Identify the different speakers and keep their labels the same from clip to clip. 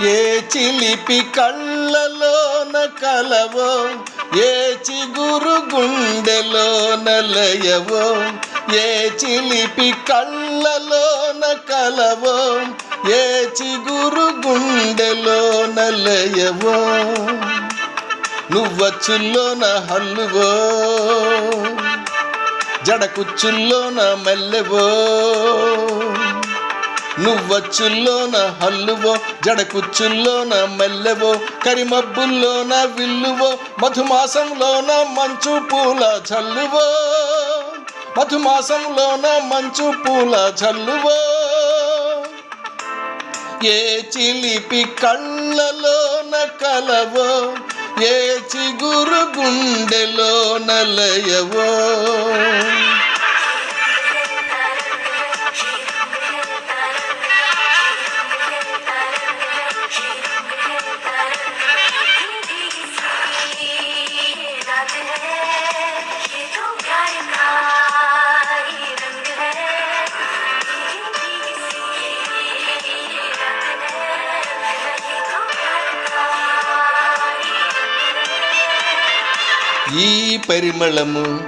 Speaker 1: ఏ చిలిపి కళ్ళలోన కలవో ఏ చిగురు గుండెలోన లయవో ఏ చిలిపి కళ్ళలోన కలవో ఏ చిగురు గుండెలోన లయవో. నువ్వచ్చుల్లోన హల్లువో జడ కుచ్చుల్లోన మెల్లెవో. నువ్వచ్చుల్లోన హల్లువో జడ కుచ్చుల్లోన మెల్లెవో కరిమబ్బుల్లోన విల్లువో మధుమాసంలోన మంచు పూల చల్లువో మధుమాసంలోన మంచు పూల చల్లువో ఏ చిలిపి కళ్ళలోన కలవో ఏ చిగురు గుండెలోన లయవో. ఈ పరిమళము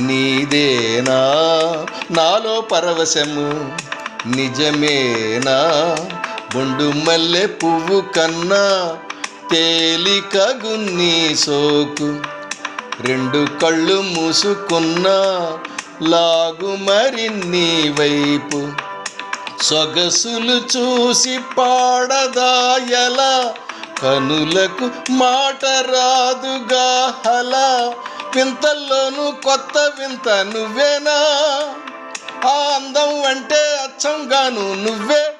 Speaker 1: నీదేనా? నాలో పరవశము నిజమేనా? బొండు మల్లె పువ్వు కన్నా తేలికగు నీ సోకు. రెండు కళ్ళు మూసుకున్నా లాగు మరి నీ వైపు. సొగసులు చూసి పాడదాయలా కనులకు మాట రాదుగా హల. వింతల్లోనూ కొత్త వింత నువ్వేనా? ఆ అందం అంటే అచ్చంగాను నువ్వే.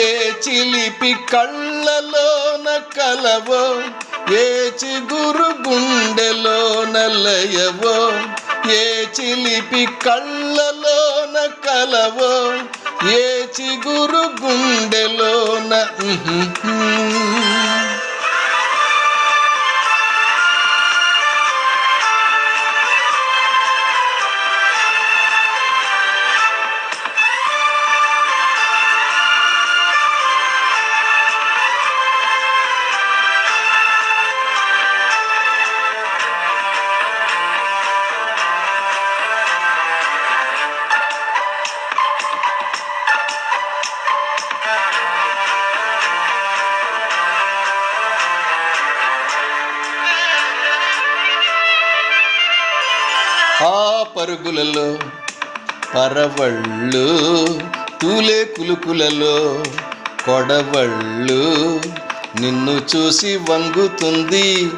Speaker 1: ఏ చిలిపి కళ్ళలోన కలవో ఏ చిగురు గుండెలోన లయవో ఏ చిలిపి కళ్ళలోన కలవో ఏ చిగురు గుండెలోన? ఆ పరుగులలో పరవళ్ళు తూలే కులుకులలో కొడవళ్ళు నిన్ను చూసి వంగుతుంది.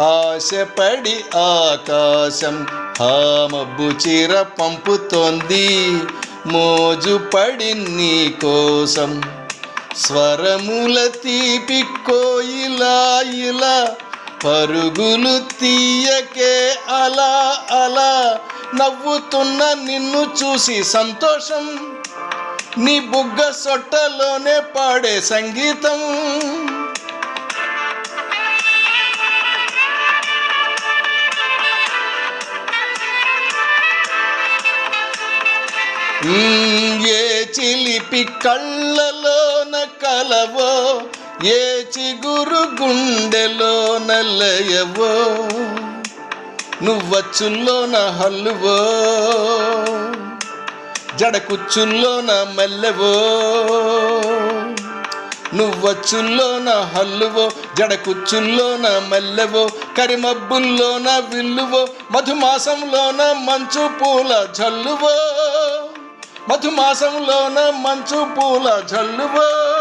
Speaker 1: ఆశపడి ఆకాశం హామబ్బు చీర పంపుతోంది. మోజు పడి నీ కోసం స్వరముల తీపి కోయిలా ఇలా పరుగులు తీయకే అలా అలా నవ్వుతున్న నిన్ను చూసి సంతోషం. నీ బుగ్గ సొట్టలోనే పాడే సంగీతం. ఏ చిలిపి కళ్ళలోన కలవో ఏ చిగురు గుండెలోన నువ్వచ్చుల్లో నువ్వచ్చుల్లోన హల్లువో? జడ కుచ్చుల్లోన మెల్లవో? నువ్వచ్చుల్లోన హల్లువో? జడ కుచ్చుల్లోన మెల్లవో? కరిమబ్బుల్లోన విల్లువో? మధుమాసంలోన మంచు పూల జల్లువో? మధుమాసంలోన మంచు పూల జల్లువో?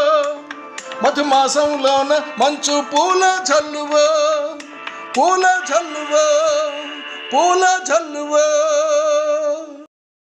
Speaker 1: మధుమాసంలోన మంచు పూల జల్లువో పూల జల్లువో పూల చల్లువో